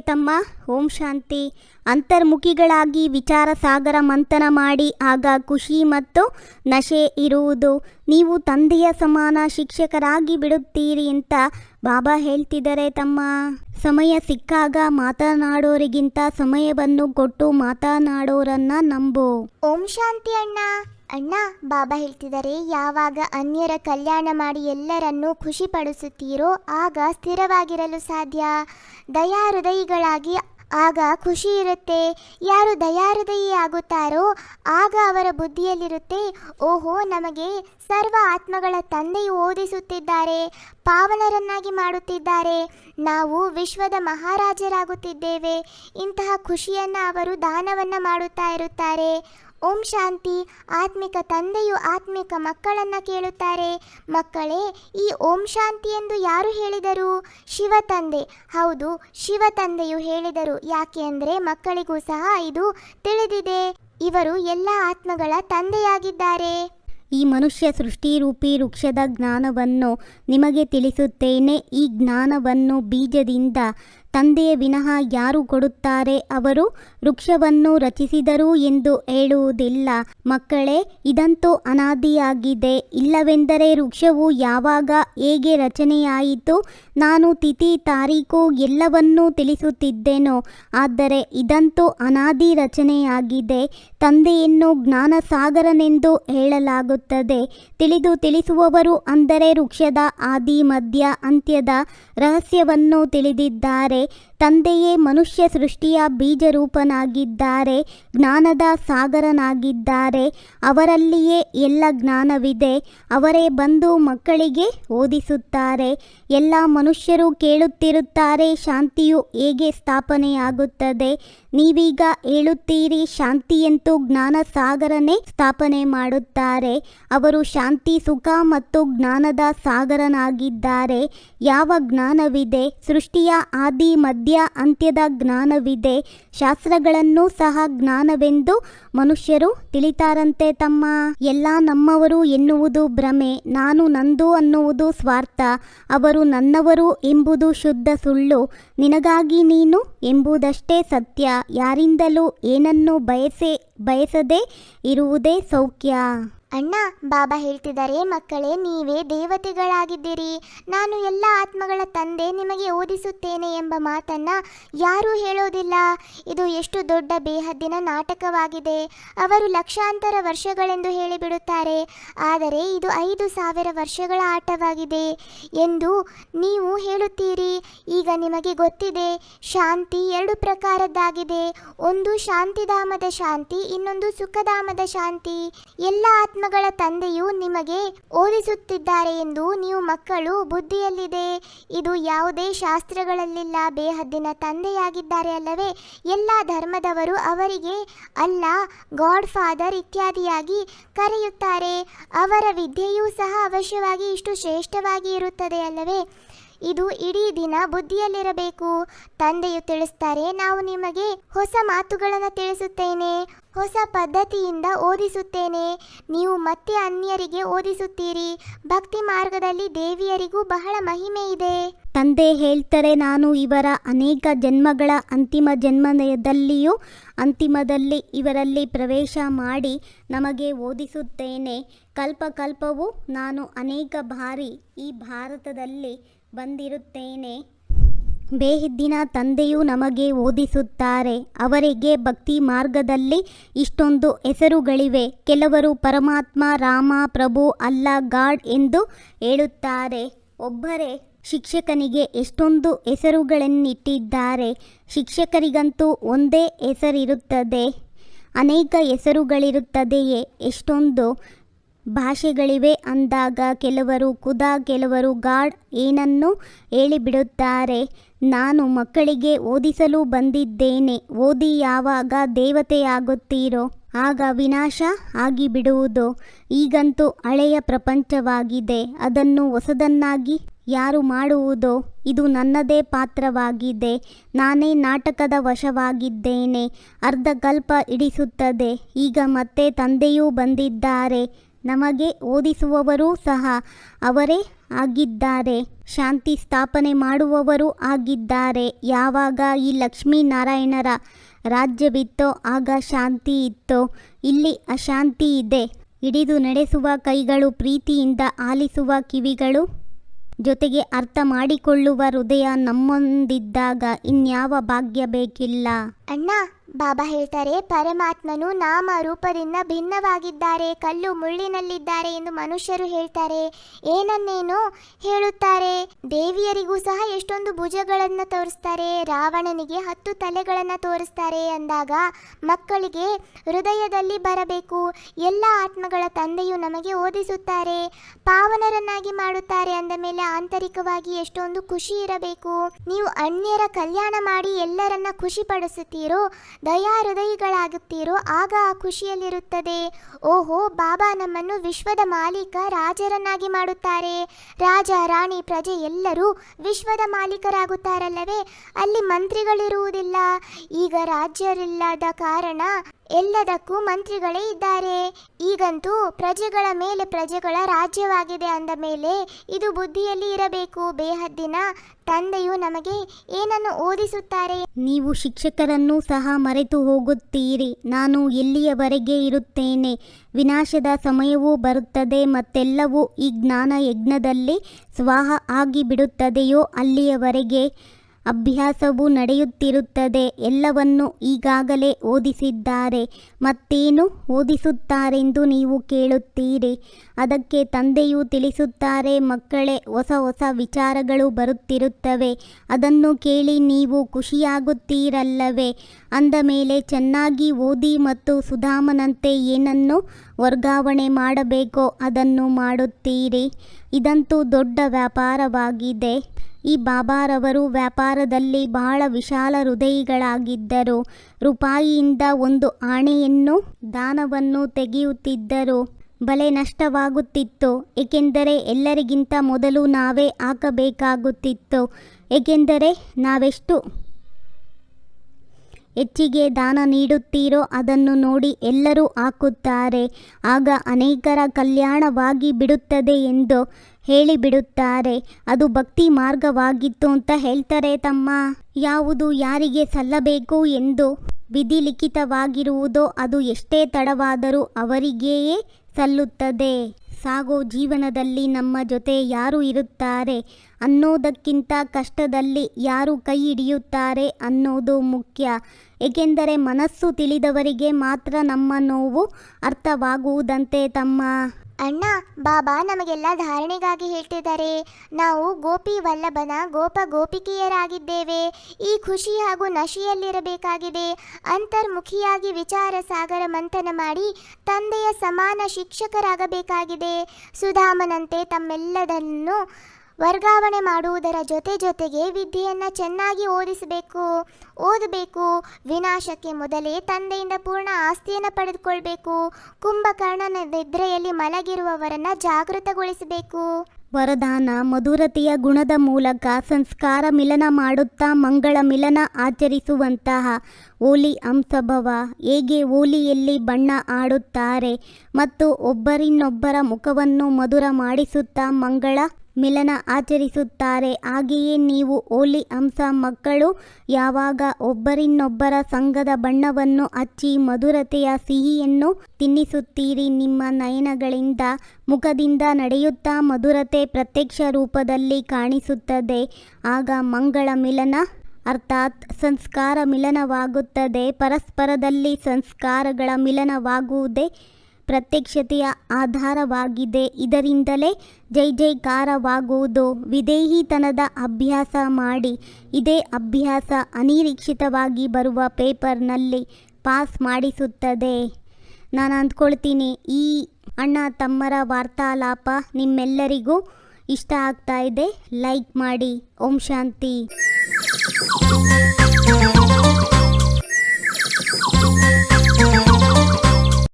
ತಮ್ಮ, ಓಂ ಶಾಂತಿ. ಅಂತರ್ಮುಖಿಗಳಾಗಿ ವಿಚಾರ ಸಾಗರ ಮಂಥನ ಮಾಡಿ, ಆಗ ಖುಷಿ ಮತ್ತು ನಶೆ ಇರುವುದು. ನೀವು ತಂದೆಯ ಸಮಾನ ಶಿಕ್ಷಕರಾಗಿ ಬಿಡುತ್ತೀರಿ ಅಂತ ಬಾಬಾ ಹೇಳ್ತಿದ್ದಾರೆ ತಮ್ಮ. ಸಮಯ ಸಿಕ್ಕಾಗ ಮಾತನಾಡೋರಿಗಿಂತ ಸಮಯವನ್ನು ಕೊಟ್ಟು ಮಾತನಾಡೋರನ್ನ ನಂಬು. ಓಂ ಶಾಂತಿ ಅಣ್ಣ. ಅಣ್ಣ, ಬಾಬಾ ಹೇಳ್ತಿದ್ದಾರೆ, ಯಾವಾಗ ಅನ್ಯರ ಕಲ್ಯಾಣ ಮಾಡಿ ಎಲ್ಲರನ್ನೂ ಖುಷಿಪಡಿಸುತ್ತೀರೋ ಆಗ ಸ್ಥಿರವಾಗಿರಲು ಸಾಧ್ಯ. ದಯಾಹೃದಯಿಗಳಾಗಿ ಆಗ ಖುಷಿ ಇರುತ್ತೆ. ಯಾರು ದಯಾಹೃದಯಿ ಆಗುತ್ತಾರೋ ಆಗ ಅವರ ಬುದ್ಧಿಯಲ್ಲಿರುತ್ತೆ. ಓಹೋ, ನಮಗೆ ಸರ್ವ ಆತ್ಮಗಳ ತಂದೆಯು ಓದಿಸುತ್ತಿದ್ದಾರೆ, ಪಾವನರನ್ನಾಗಿ ಮಾಡುತ್ತಿದ್ದಾರೆ. ನಾವು ವಿಶ್ವದ ಮಹಾರಾಜರಾಗುತ್ತಿದ್ದೇವೆ. ಇಂತಹ ಖುಷಿಯನ್ನು ಅವರು ದಾನವನ್ನು ಮಾಡುತ್ತಾ ಇರುತ್ತಾರೆ. ಓಂ ಶಾಂತಿ. ಆತ್ಮಿಕ ತಂದೆಯು ಆತ್ಮಿಕ ಮಕ್ಕಳನ್ನು ಕೇಳುತ್ತಾರೆ. ಮಕ್ಕಳೇ, ಈ ಓಂ ಶಾಂತಿ ಎಂದು ಯಾರು ಹೇಳಿದರು? ಶಿವ ತಂದೆ. ಹೌದು, ಶಿವ ತಂದೆಯು ಹೇಳಿದರು. ಯಾಕೆ ಅಂದರೆ ಮಕ್ಕಳಿಗೂ ಸಹ ಇದು ತಿಳಿದಿದೆ. ಇವರು ಎಲ್ಲ ಆತ್ಮಗಳ ತಂದೆಯಾಗಿದ್ದಾರೆ. ಈ ಮನುಷ್ಯ ಸೃಷ್ಟಿರೂಪಿ ವೃಕ್ಷದ ಜ್ಞಾನವನ್ನು ನಿಮಗೆ ತಿಳಿಸುತ್ತೇನೆ. ಈ ಜ್ಞಾನವನ್ನು ಬೀಜದಿಂದ ತಂದೆಯ ವಿನಃ ಯಾರು ಕೊಡುತ್ತಾರೆ ಅವರು ವೃಕ್ಷವನ್ನು ರಚಿಸಿದರು ಎಂದು ಹೇಳುವುದಿಲ್ಲ. ಮಕ್ಕಳೇ, ಇದಂತೂ ಅನಾದಿಯಾಗಿದೆ. ಇಲ್ಲವೆಂದರೆ ವೃಕ್ಷವು ಯಾವಾಗ ಹೇಗೆ ರಚನೆಯಾಯಿತು? ನಾನು ತಿಥಿ, ತಾರೀಕು ಎಲ್ಲವನ್ನೂ ತಿಳಿಸುತ್ತಿದ್ದೇನೋ. ಆದರೆ ಇದಂತೂ ಅನಾದಿ ರಚನೆಯಾಗಿದೆ. ತಂದೆಯನ್ನು ಜ್ಞಾನಸಾಗರನೆಂದು ಹೇಳಲಾಗುತ್ತದೆ. ತಿಳಿದು ತಿಳಿಸುವವರು ಅಂದರೆ ವೃಕ್ಷದ, ಆದಿ ಮಧ್ಯ ಅಂತ್ಯದ ರಹಸ್ಯವನ್ನು ತಿಳಿದಿದ್ದಾರೆ. ತಂದೆಯೇ ಮನುಷ್ಯ ಸೃಷ್ಟಿಯ ಬೀಜರೂಪನಾಗಿದ್ದಾರೆ, ಜ್ಞಾನದ ಸಾಗರನಾಗಿದ್ದಾರೆ, ಅವರಲ್ಲಿಯೇ ಎಲ್ಲ ಜ್ಞಾನವಿದೆ, ಅವರೇ ಬಂದು ಮಕ್ಕಳಿಗೆ ಓದಿಸುತ್ತಾರೆ. ಎಲ್ಲ ಮನುಷ್ಯರು ಕೇಳುತ್ತಿರುತ್ತಾರೆ, ಶಾಂತಿಯು ಹೇಗೆ ಸ್ಥಾಪನೆಯಾಗುತ್ತದೆ? ನೀವೀಗ ಹೇಳುತ್ತೀರಿ ಶಾಂತಿಯಂತೂ ಜ್ಞಾನ ಸಾಗರನೇ ಸ್ಥಾಪನೆ ಮಾಡುತ್ತಾರೆ. ಅವರು ಶಾಂತಿ, ಸುಖ ಮತ್ತು ಜ್ಞಾನದ ಸಾಗರನಾಗಿದ್ದಾರೆ. ಯಾವ ಜ್ಞಾನವಿದೆ? ಸೃಷ್ಟಿಯ ಆದಿ, ಮಧ್ಯ, ಅಂತ್ಯದ ಜ್ಞಾನವಿದೆ. ಶಾಸ್ತ್ರಗಳನ್ನು ಸಹ ಜ್ಞಾನವೆಂದು ಮನುಷ್ಯರು ತಿಳಿತಾರಂತೆ ತಮ್ಮ ಎಲ್ಲ ನಮ್ಮವರು ಎನ್ನುವುದು ಭ್ರಮೆ, ನಾನು ನಂದು ಅನ್ನುವುದು ಸ್ವಾರ್ಥ, ಅವರು ನನ್ನವರು ಎಂಬುದು ಶುದ್ಧ ಸುಳ್ಳು. ನಿನಗಾಗಿ ನೀನು ಎಂಬುದಷ್ಟೇ ಸತ್ಯ. ಯಾರಿಂದಲೂ ಏನನ್ನೂ ಬಯಸೆ ಬಯಸದೇ ಇರುವುದೇ ಸೌಖ್ಯ. ಅಣ್ಣ, ಬಾಬಾ ಹೇಳ್ತಿದ್ದಾರೆ, ಮಕ್ಕಳೇ, ನೀವೇ ದೇವತೆಗಳಾಗಿದ್ದೀರಿ. ನಾನು ಎಲ್ಲ ಆತ್ಮಗಳ ತಂದೆ, ನಿಮಗೆ ಓದಿಸುತ್ತೇನೆ ಎಂಬ ಮಾತನ್ನ ಯಾರೂ ಹೇಳೋದಿಲ್ಲ. ಇದು ಎಷ್ಟು ದೊಡ್ಡ ಬೇಹದ್ದಿನ ನಾಟಕವಾಗಿದೆ. ಅವರು ಲಕ್ಷಾಂತರ ವರ್ಷಗಳೆಂದು ಹೇಳಿಬಿಡುತ್ತಾರೆ. ಆದರೆ ಇದು ಐದು ಸಾವಿರ ವರ್ಷಗಳ ಆಟವಾಗಿದೆ ಎಂದು ನೀವು ಹೇಳುತ್ತೀರಿ. ಈಗ ನಿಮಗೆ ಗೊತ್ತಿದೆ, ಶಾಂತಿ ಎರಡು ಪ್ರಕಾರದ್ದಾಗಿದೆ. ಒಂದು ಶಾಂತಿಧಾಮದ ಶಾಂತಿ, ಇನ್ನೊಂದು ಸುಖಧಾಮದ ಶಾಂತಿ. ಎಲ್ಲ ಆತ್ಮಗಳ ತಂದೆಯು ನಿಮಗೆ ಓದಿಸುತ್ತಿದ್ದಾರೆ ಎಂದು ನೀವು ಮಕ್ಕಳು ಬುದ್ಧಿಯಲ್ಲಿದೆ. ಇದು ಯಾವುದೇ ಶಾಸ್ತ್ರಗಳಲ್ಲಿಲ್ಲ. ಬೇಹದ್ದಿನ ತಂದೆಯಾಗಿದ್ದಾರೆ ಅಲ್ಲವೇ? ಎಲ್ಲ ಧರ್ಮದವರು ಅವರಿಗೆ ಅಲ್ಲ ಗಾಡ್ ಫಾದರ್ ಇತ್ಯಾದಿಯಾಗಿ ಕರೆಯುತ್ತಾರೆ. ಅವರ ವಿದ್ಯೆಯೂ ಸಹ ಅವಶ್ಯವಾಗಿ ಇಷ್ಟು ಶ್ರೇಷ್ಠವಾಗಿ ಇರುತ್ತದೆ ಅಲ್ಲವೇ? ಇದು ಇಡೀ ದಿನ ಬುದ್ಧಿಯಲ್ಲಿರಬೇಕು. ತಂದೆಯು ತಿಳಿಸ್ತಾರೆ, ನಾವು ನಿಮಗೆ ಹೊಸ ಮಾತುಗಳನ್ನು ತಿಳಿಸುತ್ತೇನೆ, ಹೊಸ ಪದ್ಧತಿಯಿಂದ ಓದಿಸುತ್ತೇನೆ. ನೀವು ಮತ್ತೆ ಅನ್ಯರಿಗೆ ಓದಿಸುತ್ತೀರಿ. ಭಕ್ತಿ ಮಾರ್ಗದಲ್ಲಿ ದೇವಿಯರಿಗೂ ಬಹಳ ಮಹಿಮೆ ಇದೆ. ತಂದೆ ಹೇಳ್ತಾರೆ, ನಾನು ಇವರ ಅನೇಕ ಜನ್ಮಗಳ ಅಂತಿಮ ಜನ್ಮದಲ್ಲಿಯೂ, ಅಂತಿಮದಲ್ಲಿ ಇವರಲ್ಲಿ ಪ್ರವೇಶ ಮಾಡಿ ನಮಗೆ ಓದಿಸುತ್ತೇನೆ. ಕಲ್ಪ ಕಲ್ಪವೂ ನಾನು ಅನೇಕ ಬಾರಿ ಈ ಭಾರತದಲ್ಲಿ ಬಂದಿರುತ್ತೇನೆ. ಬೇಹಿದ್ದಿನ ತಂದೆಯು ನಮಗೆ ಓದಿಸುತ್ತಾರೆ. ಅವರಿಗೆ ಭಕ್ತಿ ಮಾರ್ಗದಲ್ಲಿ ಇಷ್ಟೊಂದು ಹೆಸರುಗಳಿವೆ. ಕೆಲವರು ಪರಮಾತ್ಮ, ರಾಮ, ಪ್ರಭು, ಅಲ್ಲ, ಗಾಡ್ ಎಂದು ಹೇಳುತ್ತಾರೆ. ಒಬ್ಬರೇ ಶಿಕ್ಷಕನಿಗೆ ಎಷ್ಟೊಂದು ಹೆಸರುಗಳನ್ನಿಟ್ಟಿದ್ದಾರೆ. ಶಿಕ್ಷಕರಿಗಂತೂ ಒಂದೇ ಹೆಸರಿರುತ್ತದೆ. ಅನೇಕ ಹೆಸರುಗಳಿರುತ್ತದೆಯೇ? ಎಷ್ಟೊಂದು. ಭಾಷೆಗಳಿವೆ ಅಂದಾಗ ಕೆಲವರು ಕುದ, ಕೆಲವರು ಗಾಡ್ ಏನನ್ನು ಹೇಳಿಬಿಡುತ್ತಾರೆ. ನಾನು ಮಕ್ಕಳಿಗೆ ಓದಿಸಲು ಬಂದಿದ್ದೇನೆ, ಓದಿ ಯಾವಾಗ ದೇವತೆಯಾಗುತ್ತೀರೋ ಆಗ ವಿನಾಶ ಆಗಿಬಿಡುವುದು. ಈಗಂತೂ ಹಳೆಯ ಪ್ರಪಂಚವಾಗಿದೆ, ಅದನ್ನು ಹೊಸದನ್ನಾಗಿ ಯಾರು ಮಾಡುವುದೋ ಇದು ನನ್ನದೇ ಪಾತ್ರವಾಗಿದೆ. ನಾನೇ ನಾಟಕದ ವಶವಾಗಿದ್ದೇನೆ ಅರ್ಧಕಲ್ಪ ಇಡಿಸುತ್ತದೆ ಈಗ ಮತ್ತೆ ತಂದೆಯೂ ಬಂದಿದ್ದಾರೆ ನಮಗೆ ಓದಿಸುವವರೂ ಸಹ ಅವರೇ ಆಗಿದ್ದಾರೆ. ಶಾಂತಿ ಸ್ಥಾಪನೆ ಮಾಡುವವರು ಆಗಿದ್ದಾರೆ. ಯಾವಾಗ ಈ ಲಕ್ಷ್ಮೀನಾರಾಯಣರ ರಾಜ್ಯವಿತ್ತೋ ಆಗ ಶಾಂತಿ ಇತ್ತೋ. ಇಲ್ಲಿ ಅಶಾಂತಿ ಇದೆ. ಹಿಡಿದು ನಡೆಸುವ ಕೈಗಳು, ಪ್ರೀತಿಯಿಂದ ಆಲಿಸುವ ಕಿವಿಗಳು ಜೊತೆಗೆ ಅರ್ಥ ಮಾಡಿಕೊಳ್ಳುವ ಹೃದಯ ನಮ್ಮೊಂದಿದ್ದಾಗ ಇನ್ಯಾವ ಭಾಗ್ಯ ಬೇಕಿಲ್ಲ. ಅಣ್ಣ ಬಾಬಾ ಹೇಳ್ತಾರೆ, ಪರಮಾತ್ಮನು ನಾಮ ರೂಪದಿಂದ ಭಿನ್ನವಾಗಿದ್ದಾರೆ, ಕಲ್ಲು ಮುಳ್ಳಿನಲ್ಲಿದ್ದಾರೆ ಎಂದು ಮನುಷ್ಯರು ಹೇಳ್ತಾರೆ. ಏನನ್ನೇನೋ ಹೇಳುತ್ತಾರೆ? ದೇವಿಯರಿಗೂ ಸಹ ಎಷ್ಟೊಂದು ಭುಜಗಳನ್ನು ತೋರಿಸ್ತಾರೆ. ರಾವಣನಿಗೆ ಹತ್ತು ತಲೆಗಳನ್ನು ತೋರಿಸ್ತಾರೆ ಅಂದಾಗ ಮಕ್ಕಳಿಗೆ ಹೃದಯದಲ್ಲಿ ಬರಬೇಕು. ಎಲ್ಲ ಆತ್ಮಗಳ ತಂದೆಯು ನಮಗೆ ಓದಿಸುತ್ತಾರೆ, ಪಾವನರನ್ನಾಗಿ ಮಾಡುತ್ತಾರೆ. ಅಂದ ಮೇಲೆ ಆಂತರಿಕವಾಗಿ ಎಷ್ಟೊಂದು ಖುಷಿ ಇರಬೇಕು. ನೀವು ಅನ್ಯರ ಕಲ್ಯಾಣ ಮಾಡಿ ಎಲ್ಲರನ್ನ ಖುಷಿ ಪಡಿಸುತ್ತೀರೋ ದಯಾ ಹೃದಯಿಗಳಾಗುತ್ತೀರೋ ಆಗ ಆ ಖುಷಿಯಲ್ಲಿರುತ್ತದೆ. ಓಹೋ, ಬಾಬಾ ನಮ್ಮನ್ನು ವಿಶ್ವದ ಮಾಲೀಕ ರಾಜರನ್ನಾಗಿ ಮಾಡುತ್ತಾರೆ. ರಾಜ, ರಾಣಿ, ಪ್ರಜೆ ಎಲ್ಲರೂ ವಿಶ್ವದ ಮಾಲೀಕರಾಗುತ್ತಾರಲ್ಲವೇ? ಅಲ್ಲಿ ಮಂತ್ರಿಗಳಿರುವುದಿಲ್ಲ. ಈಗ ರಾಜ್ಯರಿಲ್ಲದ ಕಾರಣ ಎಲ್ಲದಕ್ಕೂ ಮಂತ್ರಿಗಳೇ ಇದ್ದಾರೆ. ಈಗಂತೂ ಪ್ರಜೆಗಳ ಮೇಲೆ ಪ್ರಜೆಗಳ ರಾಜ್ಯವಾಗಿದೆ ಅಂದ ಮೇಲೆ ಇದು ಬುದ್ಧಿಯಲ್ಲಿ ಇರಬೇಕು. ಬೇಹದ್ದಿನ ತಂದೆಯು ನಮಗೆ ಏನನ್ನು ಓದಿಸುತ್ತಾರೆ? ನೀವು ಶಿಕ್ಷಕರನ್ನು ಸಹ ಮರೆತು ಹೋಗುತ್ತೀರಿ. ನಾನು ಎಲ್ಲಿಯವರೆಗೆ ಇರುತ್ತೇನೆ? ವಿನಾಶದ ಸಮಯವೂ ಬರುತ್ತದೆ, ಮತ್ತೆಲ್ಲವೂ ಈ ಜ್ಞಾನ ಯಜ್ಞದಲ್ಲಿ ಸ್ವಾಹ ಆಗಿಬಿಡುತ್ತದೆಯೋ ಅಲ್ಲಿಯವರೆಗೆ? ಅಭ್ಯಾಸವು ನಡೆಯುತ್ತಿರುತ್ತದೆ. ಎಲ್ಲವನ್ನು ಈಗಾಗಲೇ ಓದಿಸಿದ್ದಾರೆ. ಮತ್ತೇನು ಓದಿಸುತ್ತಾರೆಂದು ನೀವು ಕೇಳುತ್ತೀರಿ. ಅದಕ್ಕೆ ತಂದೆಯು ತಿಳಿಸುತ್ತಾರೆ, ಮಕ್ಕಳೇ, ಹೊಸ ಹೊಸ ವಿಚಾರಗಳು ಬರುತ್ತಿರುತ್ತವೆ. ಅದನ್ನು ಕೇಳಿ ನೀವು ಖುಷಿಯಾಗುತ್ತೀರಲ್ಲವೇ? ಅಂದ ಮೇಲೆ ಚೆನ್ನಾಗಿ ಓದಿ ಮತ್ತು ಸುಧಾಮನಂತೆ ಏನನ್ನು ವರ್ಗಾವಣೆ ಮಾಡಬೇಕೋ ಅದನ್ನು ಮಾಡುತ್ತೀರಿ. ಇದಂತೂ ದೊಡ್ಡ ವ್ಯಾಪಾರವಾಗಿದೆ. ಈ ಬಾಬಾರವರು ವ್ಯಾಪಾರದಲ್ಲಿ ಬಹಳ ವಿಶಾಲ ಹೃದಯಿಗಳಾಗಿದ್ದರು. ರೂಪಾಯಿಯಿಂದ ಒಂದು ಆಣೆಯನ್ನು, ದಾನವನ್ನು ತೆಗೆಯುತ್ತಿದ್ದರು. ಬಲೆ ನಷ್ಟವಾಗುತ್ತಿತ್ತು. ಏಕೆಂದರೆ ಎಲ್ಲರಿಗಿಂತ ಮೊದಲು ನಾವೇ ಹಾಕಬೇಕಾಗುತ್ತಿತ್ತು. ಏಕೆಂದರೆ ನಾವೆಷ್ಟು ಹೆಚ್ಚಿಗೆ ದಾನ ನೀಡುತ್ತೀರೋ ಅದನ್ನು ನೋಡಿ ಎಲ್ಲರೂ ಹಾಕುತ್ತಾರೆ. ಆಗ ಅನೇಕರ ಕಲ್ಯಾಣವಾಗಿ ಬಿಡುತ್ತದೆ ಎಂದು ಹೇಳಿಬಿಡುತ್ತಾರೆ. ಅದು ಭಕ್ತಿ ಮಾರ್ಗವಾಗಿತ್ತು ಅಂತ ಹೇಳ್ತಾರೆ ತಮ್ಮ. ಯಾವುದು ಯಾರಿಗೆ ಸಲ್ಲಬೇಕು ಎಂದು ವಿಧಿ ಲಿಖಿತವಾಗಿರುವುದೋ ಅದು ಎಷ್ಟೇ ತಡವಾದರೂ ಅವರಿಗೆಯೇ ಸಲ್ಲುತ್ತದೆ. ಸಾಗೋ ಜೀವನದಲ್ಲಿ ನಮ್ಮ ಜೊತೆ ಯಾರು ಇರುತ್ತಾರೆ? ಅನ್ನೋದಕ್ಕಿಂತ ಕಷ್ಟದಲ್ಲಿ ಯಾರು ಕೈ ಹಿಡಿಯುತ್ತಾರೆ ಅನ್ನೋದು ಮುಖ್ಯ. ಏಕೆಂದರೆ ಮನಸ್ಸು ತಿಳಿದವರಿಗೆ ಮಾತ್ರ ನಮ್ಮ ನೋವು ಅರ್ಥವಾಗುವುದಂತೆ ತಮ್ಮ. ಅಣ್ಣ, ಬಾಬಾ ನಮಗೆಲ್ಲ ಧಾರಣೆಗಾಗಿ ಹೇಳ್ತಿದ್ದಾರೆ. ನಾವು ಗೋಪಿ ವಲ್ಲಭನ ಗೋಪ ಗೋಪಿಕೆಯರಾಗಿದ್ದೇವೆ. ಈ ಖುಷಿ ಹಾಗೂ ನಶೆಯಲ್ಲಿರಬೇಕಾಗಿದೆ. ಅಂತರ್ಮುಖಿಯಾಗಿ ವಿಚಾರ ಸಾಗರ ಮಂಥನ ಮಾಡಿ ತಂದೆಯ ಸಮಾನ ಶಿಕ್ಷಕರಾಗಬೇಕಾಗಿದೆ. ಸುಧಾಮನಂತೆ ತಮ್ಮೆಲ್ಲದನ್ನು ವರ್ಗಾವಣೆ ಮಾಡುವುದರ ಜೊತೆ ಜೊತೆಗೆ ವಿದ್ಯೆಯನ್ನು ಚೆನ್ನಾಗಿ ಓದಿಸಬೇಕು, ಓದಬೇಕು. ವಿನಾಶಕ್ಕೆ ಮೊದಲೇ ತಂದೆಯಿಂದ ಪೂರ್ಣ ಆಸ್ತಿಯನ್ನು ಪಡೆದುಕೊಳ್ಬೇಕು. ಕುಂಭಕರ್ಣನ ನಿದ್ರೆಯಲ್ಲಿ ಮಲಗಿರುವವರನ್ನು ಜಾಗೃತಗೊಳಿಸಬೇಕು. ವರದಾನ, ಮಧುರತೆಯ ಗುಣದ ಮೂಲಕ ಸಂಸ್ಕಾರ ಮಿಲನ ಮಾಡುತ್ತಾ ಮಂಗಳ ಮಿಲನ ಆಚರಿಸುವಂತಹ ಹೋಲಿ ಅಂಶಭವ ಹೇಗೆ ಹೋಲಿಯಲ್ಲಿ ಬಣ್ಣ ಆಡುತ್ತಾರೆ ಮತ್ತು ಒಬ್ಬರಿನ್ನೊಬ್ಬರ ಮುಖವನ್ನು ಮಧುರ ಮಾಡಿಸುತ್ತಾ ಮಂಗಳ ಮಿಲನ ಆಚರಿಸುತ್ತಾರೆ. ಹಾಗೆಯೇ ನೀವು ಓಲಿ ಹಂಸ ಮಕ್ಕಳು, ಯಾವಾಗ ಒಬ್ಬರಿನ್ನೊಬ್ಬರ ಸಂಘದ ಬಣ್ಣವನ್ನು ಹಚ್ಚಿ ಮಧುರತೆಯ ಸಿಹಿಯನ್ನು ತಿನ್ನಿಸುತ್ತೀರಿ. ನಿಮ್ಮ ನಯನಗಳಿಂದ, ಮುಖದಿಂದ ನಡೆಯುತ್ತಾ ಮಧುರತೆ ಪ್ರತ್ಯಕ್ಷ ರೂಪದಲ್ಲಿ ಕಾಣಿಸುತ್ತದೆ. ಆಗ ಮಂಗಳ ಮಿಲನ, ಅರ್ಥಾತ್ ಸಂಸ್ಕಾರ ಮಿಲನವಾಗುತ್ತದೆ. ಪರಸ್ಪರದಲ್ಲಿ ಸಂಸ್ಕಾರಗಳ ಮಿಲನವಾಗುವುದೇ ಪ್ರತ್ಯಕ್ಷತೆಯ ಆಧಾರವಾಗಿದೆ. ಇದರಿಂದಲೇ ಜೈ ಜೈಕಾರವಾಗುವುದು. ವಿದೇಹಿತನದ ಅಭ್ಯಾಸ ಮಾಡಿ. ಇದೇ ಅಭ್ಯಾಸ ಅನಿರೀಕ್ಷಿತವಾಗಿ ಬರುವ ಪೇಪರ್ನಲ್ಲಿ ಪಾಸ್ ಮಾಡಿಸುತ್ತದೆ. ನಾನು ಅಂದ್ಕೊಳ್ತೀನಿ, ಈ ಅಣ್ಣ ತಮ್ಮರ ವಾರ್ತಾಲಾಪ ನಿಮ್ಮೆಲ್ಲರಿಗೂ ಇಷ್ಟ ಆಗ್ತಾ ಇದೆ. ಲೈಕ್ ಮಾಡಿ. ಓಂ ಶಾಂತಿ.